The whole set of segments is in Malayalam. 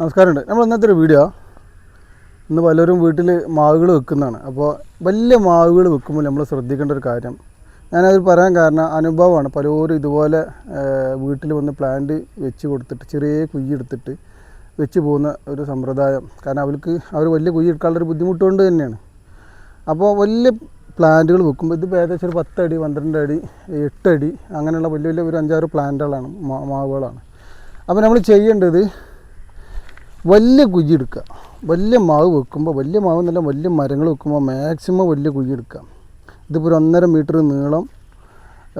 നമസ്കാരമുണ്ട്. നമ്മൾ ഇന്നത്തെ ഒരു വീഡിയോ ഇന്ന് പലരും വീട്ടിൽ മാവുകൾ വെക്കുന്നതാണ്. അപ്പോൾ വലിയ മാവുകൾ വെക്കുമ്പോൾ നമ്മൾ ശ്രദ്ധിക്കേണ്ട ഒരു കാര്യം. ഞാനത് പറയാൻ കാരണം അനുഭവമാണ്. പലരും ഇതുപോലെ വീട്ടിൽ വന്ന് പ്ലാന്റ് വെച്ച് കൊടുത്തിട്ട് ചെറിയ കുയ്യ് എടുത്തിട്ട് വെച്ച് പോകുന്ന ഒരു സമ്പ്രദായം. കാരണം അവർക്ക് അവർ വലിയ കുയ്യ് എടുക്കാനുള്ളൊരു ബുദ്ധിമുട്ട് കൊണ്ട് തന്നെയാണ്. അപ്പോൾ വലിയ പ്ലാന്റുകൾ വെക്കുമ്പോൾ ഇത് ഏകദേശം ഒരു പത്തടി പന്ത്രണ്ട് അടി എട്ടടി അങ്ങനെയുള്ള വലിയ വലിയ ഒരു അഞ്ചാറ് പ്ലാന്റുകളാണ് മാവുകളാണ്. അപ്പോൾ നമ്മൾ ചെയ്യേണ്ടത് വലിയ കുഴി എടുക്കുക. വലിയ മാവ് വെക്കുമ്പോൾ വലിയ മാവ് എന്നല്ല വലിയ മരങ്ങൾ വെക്കുമ്പോൾ മാക്സിമം വലിയ കുഴി എടുക്കുക. ഇതിപ്പോൾ ഒരു ഒന്നര മീറ്റർ നീളം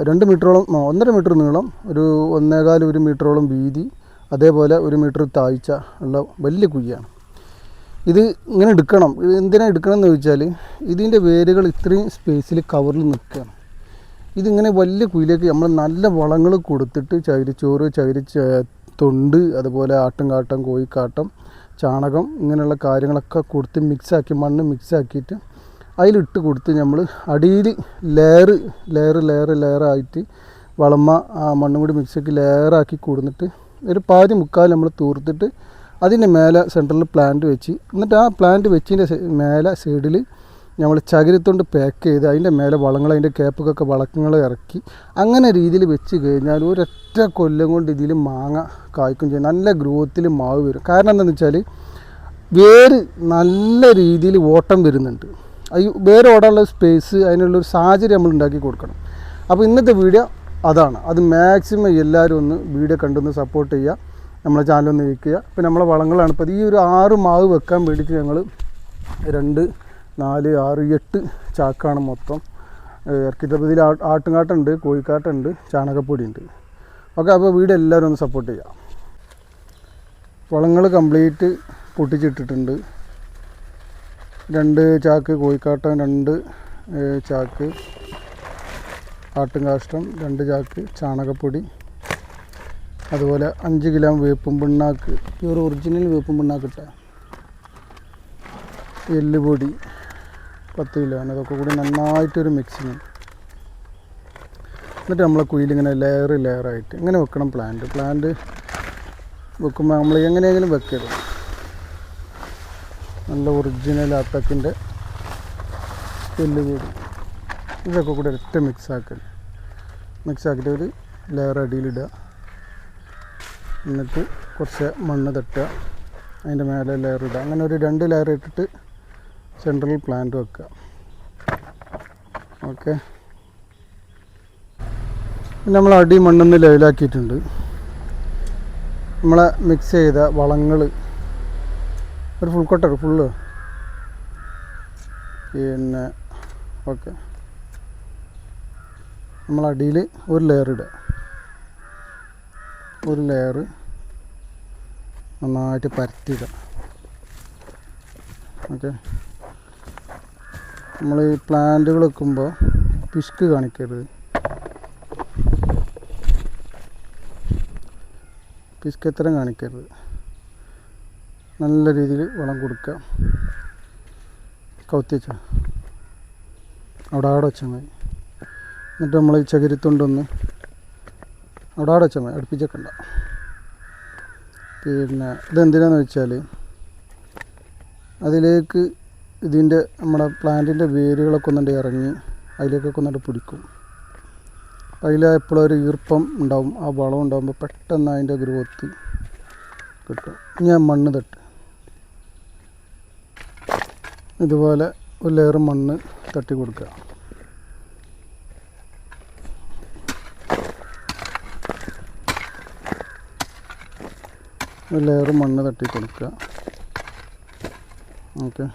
രണ്ട് മീറ്ററോളം ഒന്നര മീറ്റർ നീളം ഒരു ഒന്നേകാൽ ഒരു മീറ്ററോളം വീതി അതേപോലെ ഒരു മീറ്റർ താഴ്ച ഉള്ള വലിയ കുഴിയാണ്. ഇത് ഇങ്ങനെ എടുക്കണം. ഇത് എന്തിനാണ് എടുക്കണം എന്ന് ചോദിച്ചാൽ ഇതിന്റെ വേരുകൾ ഇത്രയും സ്പേസിൽ കവറിൽ നിൽക്കുകയാണ്. ഇതിങ്ങനെ വലിയ കുയിലേക്ക് നമ്മൾ നല്ല വളങ്ങൾ കൊടുത്തിട്ട് ചകിരിച്ചോറ് ചകിരി തൊണ്ട് അതുപോലെ ആട്ടുംകാട്ടം കോഴിക്കാട്ടം ചാണകം ഇങ്ങനെയുള്ള കാര്യങ്ങളൊക്കെ കൊടുത്ത് മിക്സാക്കി മണ്ണ് മിക്സാക്കിയിട്ട് അതിലിട്ട് കൊടുത്ത് നമ്മൾ അടിയിൽ ലെയർ ലെയർ ലെയർ ലെയറായിട്ട് വളമ മണ്ണും കൂടി മിക്സാക്കി ലെയറാക്കി കൊടുത്തിട്ട് ഒരു പാതി മുക്കാൽ നമ്മൾ തൂർത്തിട്ട് അതിന്റെ മേലെ സെന്ററിൽ പ്ലാന്റ് വെച്ച് എന്നിട്ട് ആ പ്ലാന്റ് വെച്ചതിന്റെ മേലെ സൈഡിൽ നമ്മൾ ചകിരിത്തൊണ്ട് പാക്ക് ചെയ്ത് അതിന്റെ മേലെ വളങ്ങൾ അതിന്റെ ക്യാപ്പൊക്കെ വളക്കങ്ങൾ ഇറക്കി അങ്ങനെ രീതിയിൽ വെച്ച് കഴിഞ്ഞാൽ ഒരൊറ്റ കൊല്ലം കൊണ്ട് ഇതിൽ മാങ്ങ കായ്ക്കും ചെയ്യും. നല്ല ഗ്രോത്തിൽ മാവ് വരും. കാരണം എന്താണെന്ന് വെച്ചാൽ വേര് നല്ല രീതിയിൽ ഓട്ടം വരുന്നുണ്ട്. ഈ വേര് ഓടാനുള്ള സ്പേസ് അതിനുള്ളൊരു സാഹചര്യം നമ്മൾ ഉണ്ടാക്കി കൊടുക്കണം. അപ്പോൾ ഇന്നത്തെ വീഡിയോ അതാണ്. അത് മാക്സിമം എല്ലാവരും ഒന്ന് വീഡിയോ കണ്ടൊന്ന് സപ്പോർട്ട് ചെയ്യുക. നമ്മളെ ചാനൽ ഒന്ന് വയ്ക്കുക പിന്നെ നമ്മളെ വളങ്ങളാണ്. ഇപ്പോൾ ഈ ഒരു ആറ് മാവ് വെക്കാൻ വേണ്ടിയിട്ട് ഞങ്ങൾ രണ്ട് നാല് ആറ് എട്ട് ചാക്കാണ് മൊത്തം. ഇറക്കിത്തപ്പതിൽ ആട്ടുങ്കാട്ടുണ്ട് കോഴിക്കാട്ടുണ്ട് ചാണകപ്പൊടി ഉണ്ട് ഓക്കെ അപ്പോൾ വീട് എല്ലാവരും ഒന്ന് സപ്പോർട്ട് ചെയ്യാം. വളങ്ങൾ കംപ്ലീറ്റ് പൊട്ടിച്ചിട്ടിട്ടുണ്ട്. രണ്ട് ചാക്ക് കോഴിക്കാട്ടം രണ്ട് ചാക്ക് ആട്ടുംകാഷ്ടം രണ്ട് ചാക്ക് ചാണകപ്പൊടി. അതുപോലെ അഞ്ച് കിലോ വേപ്പും പിണ്ണാക്ക്. പ്യൂർ ഒറിജിനൽ വേപ്പും പിണ്ണാക്ക് ഇട്ട. എല്ലുപൊടി. പത്ത് കിലോ അതൊക്കെ കൂടി നന്നായിട്ടൊരു മിക്സിങ് എന്നിട്ട് നമ്മളെ കുയിലിങ്ങനെ ലെയർ ലെയറായിട്ട് ഇങ്ങനെ വെക്കണം പ്ലാന്റ് പ്ലാന്റ് വെക്കുമ്പോൾ നമ്മൾ എങ്ങനെയെങ്കിലും വെക്കരുത്. നല്ല ഒറിജിനൽ അത്തക്കിന്റെ എല്ലുപൊടി ഇതൊക്കെ കൂടി ഒറ്റ മിക്സ് മിക്സാക്കിയിട്ട് ഒരു ലെയർ അടിയിലിടുക എന്നിട്ട് കുറച്ച് മണ്ണ് തട്ടുക. അതിന്റെ മേലെ ലെയർ ഇടുക. അങ്ങനെ ഒരു രണ്ട് ലെയർ ഇട്ടിട്ട് സെൻട്രൽ പ്ലാന്റ് വെക്കുക ഓക്കെ നമ്മൾ അടി മണ്ണിന്ന് ലെവലാക്കിയിട്ടുണ്ട്. നമ്മളെ മിക്സ് ചെയ്ത വളങ്ങൾ ഒരു ഫുൾ കൊട്ടർ ഫുള്ള് പിന്നെ ഓക്കെ നമ്മൾ അടിയിൽ ഒരു ലെയർ ഇടുക. ഒരു ലെയർ നന്നായിട്ട് പരത്തിയിടുക. ഓക്കെ നമ്മൾ ഈ പ്ലാന്റുകൾ വെക്കുമ്പോൾ പിശുക്ക് കാണിക്കരുത്. പിസ്ക് എത്രയും കാണിക്കരുത്. നല്ല രീതിയിൽ വളം കൊടുക്കുക. കൗത്തിച്ച അവിടെ അവിടെ വെച്ചാൽ മതി. എന്നിട്ട് നമ്മൾ ഈ ചകിരിത്തൊണ്ടൊന്ന് അവിടെ അവിടെ വെച്ചാൽ മതി. അടുപ്പിച്ചേക്കണ്ട. പിന്നെ ഇതെന്തിനാന്ന് വെച്ചാൽ അതിലേക്ക് ഇതിന്റെ നമ്മുടെ പ്ലാന്റിന്റെ വേരുകളൊക്കെ ഒന്നുകൊണ്ട് ഇറങ്ങി അതിലേക്കൊക്കെ ഒന്നുകൊണ്ട് പിടിക്കും. അതിൽ എപ്പോഴും ഒരു ഈർപ്പം ഉണ്ടാവും. ആ വളം ഉണ്ടാകുമ്പോൾ പെട്ടെന്ന് അതിന്റെ ഗ്രോത്ത് കിട്ടും. ഞാൻ മണ്ണ് തട്ട്. ഇതുപോലെ ഒരു ലെയർ മണ്ണ് തട്ടി കൊടുക്കുക. ഒരു ലെയർ മണ്ണ് തട്ടി കൊടുക്കുക. ഓക്കെ.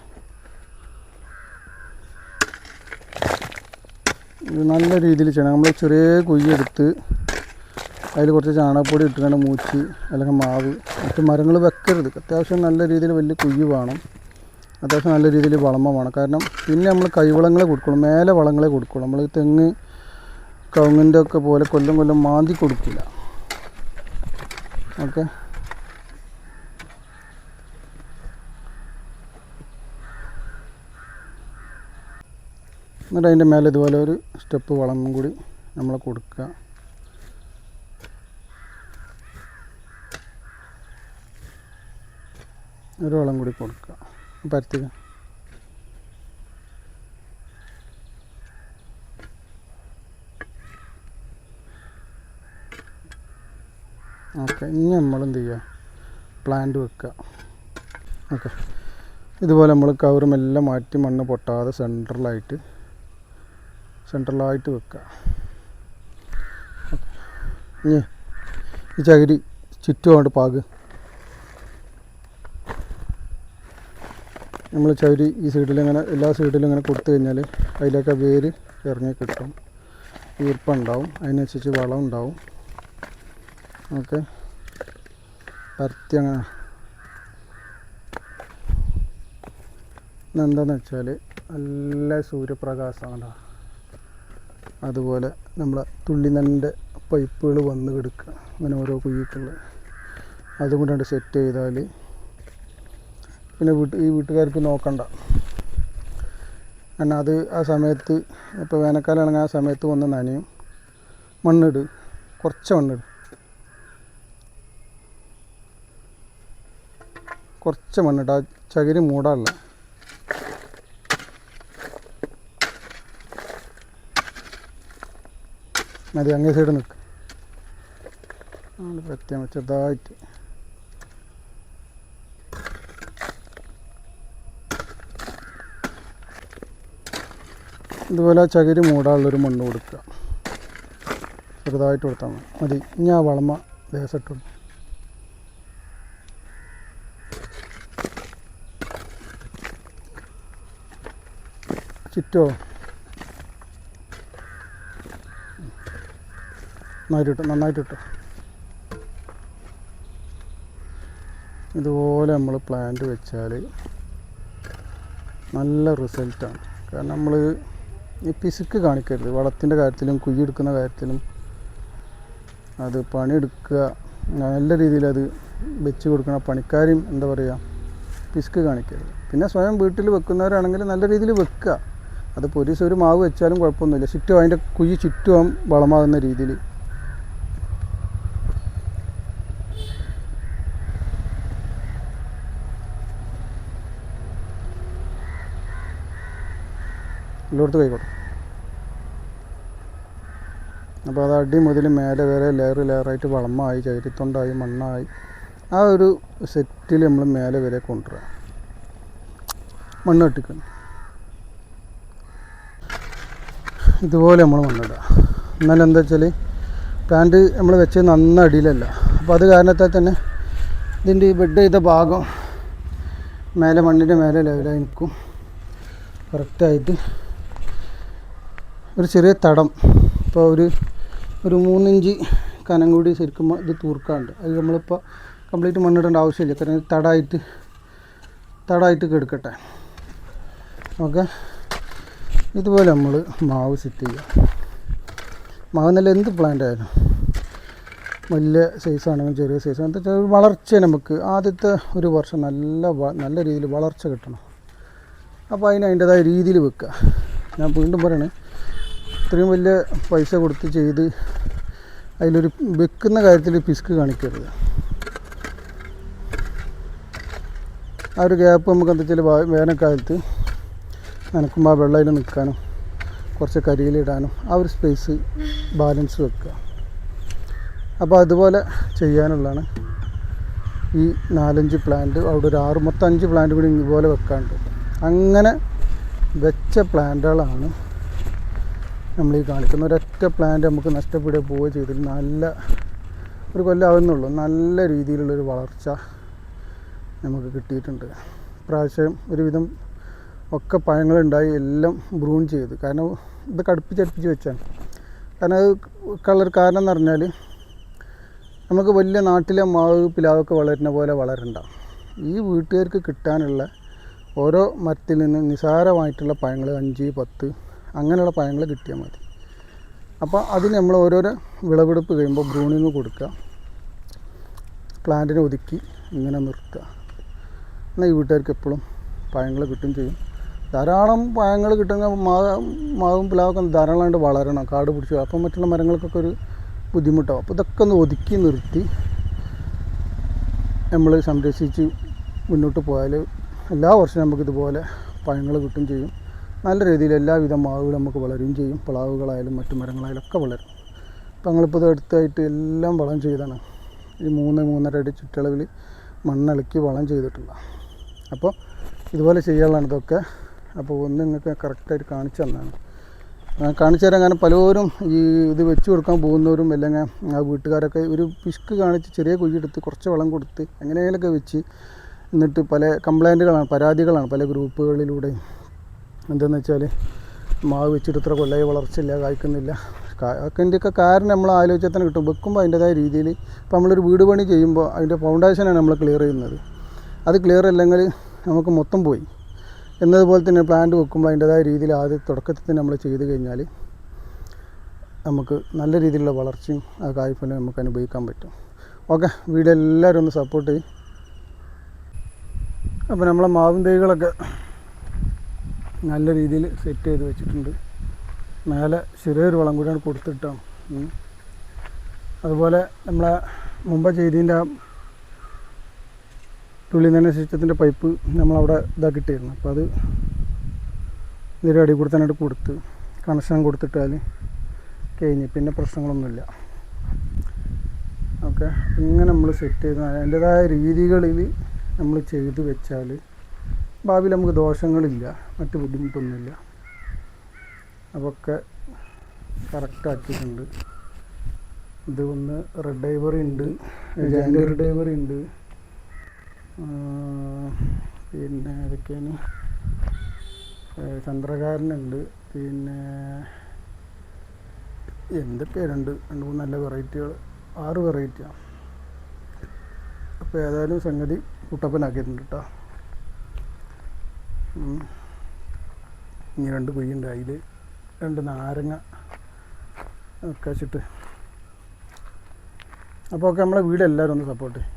നല്ല രീതിയിൽ ചെയ്യണം. നമ്മൾ ചെറിയ കുയ്യെടുത്ത് അതിൽ കുറച്ച് ചാണകപ്പൊടി ഇട്ടുകൊണ്ട് മൂച്ച് അല്ലെങ്കിൽ മാവ് മറ്റ് മരങ്ങൾ വെക്കരുത്. അത്യാവശ്യം നല്ല രീതിയിൽ വലിയ കുയ്യ് വേണം. അത്യാവശ്യം നല്ല രീതിയിൽ വളമ വേണം. കാരണം പിന്നെ നമ്മൾ കൈവളങ്ങളെ കൊടുക്കുള്ളൂ. മേലെ വളങ്ങളെ കൊടുക്കുള്ളൂ. നമ്മൾ തെങ്ങ് കവുങ്ങിന്റെ ഒക്കെ പോലെ കൊല്ലം കൊല്ലം മാന്തി കൊടുക്കില്ല. ഓക്കെ? എന്നിട്ട് അതിന്റെ മേലെ ഇതുപോലെ ഒരു സ്റ്റെപ്പ് വളവും കൂടി നമ്മൾ കൊടുക്കുക. ഒരു വളം കൂടി കൊടുക്കുക. പരത്തി ഓക്കെ ഇനി നമ്മൾ എന്ത് ചെയ്യുക? പ്ലാന്റ് വെക്കുക. ഓക്കെ. ഇതുപോലെ നമ്മൾ കവറും എല്ലാം മാറ്റി മണ്ണ് പൊട്ടാതെ സെൻട്രലായിട്ട് സെൻട്രലായിട്ട് വെക്കുക. ഇനി ഈ ചകിരി ചുറ്റുമായിട്ട് പാക്. നമ്മൾ ചകിരി ഈ സൈഡിൽ ഇങ്ങനെ എല്ലാ സൈഡിലും ഇങ്ങനെ കൊടുത്തു കഴിഞ്ഞാൽ അതിലേക്ക് വേര് ഇറങ്ങി കിട്ടും. ഈർപ്പുണ്ടാവും അതിനനുസരിച്ച് വളം ഉണ്ടാവും. ഓക്കെ. പരത്തി അങ്ങനെ എന്താണെന്ന് വെച്ചാൽ നല്ല സൂര്യപ്രകാശമാണ് അതുപോലെ നമ്മളെ തുള്ളിനണ്ട് പൈപ്പുകൾ വന്ന് കിടക്കുക. അങ്ങനെ ഓരോ കുഴിക്കുള്ള അതും കൂടെ സെറ്റ് ചെയ്താൽ പിന്നെ വീട്ട് ഈ വീട്ടുകാർക്ക് നോക്കണ്ട. കാരണം അത് ആ സമയത്ത് ഇപ്പോൾ വേനൽക്കാലമാണെങ്കിൽ ആ സമയത്ത് വന്ന് നനയും. മണ്ണിട്. കുറച്ച് മണ്ണിട്. കുറച്ച് മണ്ണിട്ട് ആ ചകിരി മൂടാറില്ല മതി അങ്ങേ സൈഡ് നിൽക്ക് പ്രത്യേകം ചെറുതായിട്ട് ഇതുപോലെ ചകിരി മൂടാനുള്ളൊരു മണ്ണ് കൊടുക്കുക. ചെറുതായിട്ട് കൊടുത്താൽ മതി. മതി ഇനി ആ വളമ ദേശട്ടുള്ളൂ ചുറ്റോ? നന്നായിട്ട് ഇട്ടു നന്നായിട്ട് ഇട്ടു ഇതുപോലെ നമ്മൾ പ്ലാന്റ് വെച്ചാൽ നല്ല റിസൾട്ടാണ് കാരണം നമ്മൾ ഈ പിശുക്ക് കാണിക്കരുത്. വളത്തിന്റെ കാര്യത്തിലും കുഴിയെടുക്കുന്ന കാര്യത്തിലും അത് പണിയെടുക്കുക. നല്ല രീതിയിൽ അത് വെച്ച് കൊടുക്കണം. പണിക്കാരും എന്താ പറയുക പിശുക്ക് കാണിക്കരുത്. പിന്നെ സ്വയം വീട്ടിൽ വെക്കുന്നവരാണെങ്കിൽ നല്ല രീതിയിൽ വെക്കുക. അത് പൊരിസ് ഒരു മാവ് വെച്ചാലും കുഴപ്പമൊന്നുമില്ല. ചുറ്റും അതിന്റെ കുഴി ചുറ്റും വളമാകുന്ന രീതിയിൽ എല്ലായിടത്തും കൈക്കോട്ടെ അപ്പോൾ അത് അടി മുതൽ മേലെ വരെ ലെയർ ലെയറായിട്ട് വളമായി ചകിരിത്തൊണ്ടായി മണ്ണായി. ആ ഒരു സെറ്റിൽ നമ്മൾ മേലെ വരെ കൊണ്ടുവരിക മണ്ണ് ഇതുപോലെ നമ്മൾ മണ്ണിടുക എന്നാൽ എന്താ വെച്ചാൽ പ്ലാന്റ് നമ്മൾ വെച്ചത് നന്ന അടിയിലല്ല. അപ്പോൾ അത് കാരണത്താൽ തന്നെ ഇതിന്റെ ഈ ബെഡ് ചെയ്ത ഭാഗം മേലെ മണ്ണിന്റെ മേലെ ലെവലായി നിൽക്കും. കറക്റ്റായിട്ട് ഒരു ചെറിയ തടം. ഇപ്പോൾ ഒരു ഒരു മൂന്നിഞ്ച് കനം കൂടി ശരിക്കും ഇത് തൂർക്കാണ്ട്. അത് നമ്മളിപ്പോൾ കംപ്ലീറ്റ് മണ്ണിടേണ്ട ആവശ്യമില്ല. കാരണം തടായിട്ട് തടായിട്ട് കെടുക്കട്ടെ. ഓക്കെ? ഇതുപോലെ നമ്മൾ മാവ് സെറ്റ് ചെയ്യുക മാവ് നല്ല എന്ത് പ്ലാന്റ് ആയാലും. വലിയ സൈസാണെങ്കിലും ചെറിയ സൈസ് എന്താ വളർച്ച നമുക്ക് ആദ്യത്തെ ഒരു വർഷം നല്ല നല്ല രീതിയിൽ വളർച്ച കിട്ടണം. അപ്പോൾ അതിന് അതിന്റെതായ രീതിയിൽ വെക്കുക ഞാൻ വീണ്ടും പറയണേ ഇത്രയും വലിയ പൈസ കൊടുത്ത് ചെയ്ത് അതിലൊരു വെക്കുന്ന കാര്യത്തിൽ പിസ്ക് കാണിക്കരുത്. ആ ഒരു ഗ്യാപ്പ് നമുക്ക് എന്താ വെച്ചാൽ വേനൽക്കാലത്ത് നനക്കുമ്പോൾ ആ വെള്ളം അതിൽ നിൽക്കാനും കുറച്ച് കരിയിലിടാനും ആ ഒരു സ്പേസ് ബാലൻസ് വെക്കുക. അപ്പോൾ അതുപോലെ ചെയ്യാനുള്ളതാണ് ഈ നാലഞ്ച് പ്ലാന്റ് അവിടെ ഒരു ആറ് മൊത്തം അഞ്ച് പ്ലാന്റ് കൂടി ഇതുപോലെ വെക്കാനുണ്ട്. അങ്ങനെ വെച്ച പ്ലാന്റുകളാണ് നമ്മൾ ഈ കാണിക്കുന്ന ഒരൊറ്റ പ്ലാന്റ് നമുക്ക് നഷ്ടപ്പെടുക പോവുക ചെയ്തിട്ട് നല്ല ഒരു കൊല്ലം ആവുന്നുള്ളൂ നല്ല രീതിയിലുള്ളൊരു വളർച്ച നമുക്ക് കിട്ടിയിട്ടുണ്ട്. പ്രാവശ്യം ഒരുവിധം ഒക്കെ പഴങ്ങളുണ്ടായി എല്ലാം ബ്രൂൺ ചെയ്ത്. കാരണം ഇത് കടുപ്പിച്ചടുപ്പിച്ച് വെച്ചാണ്. കാരണം അത് കളർ കാരണം എന്ന് പറഞ്ഞാൽ നമുക്ക് വലിയ നാട്ടിലെ മാവ് പിലാവൊക്കെ വളരുന്ന പോലെ വളരണ്ട. ഈ വീട്ടുകാർക്ക് കിട്ടാനുള്ള ഓരോ മരത്തിൽ നിന്ന് നിസാരമായിട്ടുള്ള പഴങ്ങൾ അഞ്ച് പത്ത് അങ്ങനെയുള്ള പഴങ്ങൾ കിട്ടിയാൽ മതി. അപ്പോൾ അതിന് നമ്മൾ ഓരോരോ വിളവെടുപ്പ് കഴിയുമ്പോൾ ബ്രൂണിങ് കൊടുക്കുക. പ്ലാന്റിനെ ഒതുക്കി ഇങ്ങനെ നിർത്തുക. എന്നാൽ ഈ വീട്ടുകാർക്ക് എപ്പോഴും പഴങ്ങൾ കിട്ടും ചെയ്യും. ധാരാളം പഴങ്ങൾ കിട്ടുന്ന മാവ് പ്ലാവൊക്കെ ധാരാളമായിട്ട് വളരണം. കാട് പിടിച്ചു അപ്പം മറ്റുള്ള മരങ്ങൾക്കൊക്കെ ഒരു ബുദ്ധിമുട്ടാവും. അപ്പോൾ ഇതൊക്കെ ഒന്ന് ഒതുക്കി നിർത്തി നമ്മൾ സംരക്ഷിച്ച് മുന്നോട്ട് പോയാൽ എല്ലാ വർഷവും നമുക്കിതുപോലെ പഴങ്ങൾ കിട്ടും ചെയ്യും. നല്ല രീതിയിൽ എല്ലാവിധ മാവുകളും നമുക്ക് വളരുകയും ചെയ്യും. പ്ലാവുകളായാലും മറ്റു മരങ്ങളായാലും ഒക്കെ വളരും. അപ്പോൾ ഞങ്ങളിപ്പോൾ ഇത് അടുത്തായിട്ട് എല്ലാം വളം ചെയ്താണ്. ഈ മൂന്ന് മൂന്നര അടി ചുറ്റളവിൽ മണ്ണിളക്കി വളം ചെയ്തിട്ടുള്ള. അപ്പോൾ ഇതുപോലെ ചെയ്യാനുള്ളതാണ് ഇതൊക്കെ. അപ്പോൾ ഒന്ന് നിങ്ങൾക്ക് കറക്റ്റായിട്ട് കാണിച്ചു തന്നാണ്. കാണിച്ചു തരാൻ കാരണം പലരും ഈ ഇത് വെച്ച് കൊടുക്കാൻ പോകുന്നവരും അല്ലെങ്കിൽ ആ വീട്ടുകാരൊക്കെ ഒരു പിഷ്ക്ക് കാണിച്ച് ചെറിയ കുഴിയെടുത്ത് കുറച്ച് വളം കൊടുത്ത് അങ്ങനെയൊക്കെ വെച്ച് എന്നിട്ട് പല കംപ്ലൈന്റുകളാണ് പരാതികളാണ് പല ഗ്രൂപ്പുകളിലൂടെയും എന്താണെന്ന് വെച്ചാൽ മാവ് വെച്ചിട്ട് ഇത്ര കൊല്ലായി വളർച്ചയില്ല കായ്ക്കുന്നില്ല. അതിന്റെയൊക്കെ കാരണം നമ്മൾ ആലോചിച്ചാൽ തന്നെ കിട്ടും. വെക്കുമ്പോൾ അതിന്റെതായ രീതിയിൽ ഇപ്പോൾ നമ്മളൊരു വീട് പണി ചെയ്യുമ്പോൾ അതിന്റെ ഫൗണ്ടേഷനാണ് നമ്മൾ ക്ലിയർ ചെയ്യുന്നത്. അത് ക്ലിയർ അല്ലെങ്കിൽ നമുക്ക് മൊത്തം പോയി. എന്നതുപോലെ തന്നെ പ്ലാന്റ് വെക്കുമ്പോൾ അതിന്റെതായ രീതിയിൽ ആദ്യം തുടക്കത്തിൽ തന്നെ നമ്മൾ ചെയ്ത് കഴിഞ്ഞാൽ നമുക്ക് നല്ല രീതിയിലുള്ള വളർച്ചയും ആ കായ്ഫലം നമുക്ക് അനുഭവിക്കാൻ പറ്റും. ഓക്കെ വീഡിയോ എല്ലാവരും ഒന്ന് സപ്പോർട്ട് ചെയ്യും. അപ്പോൾ നമ്മളെ മാവും തൈകളൊക്കെ നല്ല രീതിയിൽ സെറ്റ് ചെയ്ത് വെച്ചിട്ടുണ്ട്. മേലെ ചെറിയൊരു വളം കൂടിയാണ് കൊടുത്തിട്ടാണ് അതുപോലെ നമ്മളെ മുമ്പ് ചെയ്തതിന്റെ ആ തുള്ളി തന്നെ സിസ്റ്റത്തിന്റെ പൈപ്പ് നമ്മളവിടെ ഇതാക്കിയിട്ടായിരുന്നു അപ്പോൾ അത് ഇതിന്റെ അടി കൂടെ തന്നെ കൊടുത്ത് കണക്ഷൻ കൊടുത്തിട്ടാൽ കഴിഞ്ഞ്. പിന്നെ പ്രശ്നങ്ങളൊന്നുമില്ല. ഓക്കെ. ഇങ്ങനെ നമ്മൾ സെറ്റ് ചെയ്ത് അതിന്റെതായ രീതികളിൽ നമ്മൾ ചെയ്ത് വെച്ചാൽ ഭാവിയിൽ നമുക്ക് ദോഷങ്ങളില്ല മറ്റു ബുദ്ധിമുട്ടൊന്നുമില്ല. അതൊക്കെ കറക്റ്റാക്കിയിട്ടുണ്ട് ഇത് ഒന്ന് റെഡ് ഡൈവറി ഉണ്ട് ജാൻഡറി ഡൈവറി ഉണ്ട്. പിന്നെ ഇതൊക്കെയാണ് ചന്ദ്രകാരനുണ്ട് പിന്നെ എന്തൊക്കെയുണ്ട് രണ്ട് മൂന്ന് നല്ല വെറൈറ്റികൾ ആറ് വെറൈറ്റിയാണ് അപ്പോൾ ഏതായാലും സംഗതി കുട്ടപ്പനാക്കിയിട്ടുണ്ട് കേട്ടോ. ഇനി രണ്ട് കുയ്യുണ്ട് അതിൽ രണ്ട് നാരങ്ങ ഒക്കെ വെച്ചിട്ട്. അപ്പോൾ ഒക്കെ നമ്മളെ വീട് എല്ലാവരും ഒന്ന് സപ്പോർട്ട് ചെയ്യും.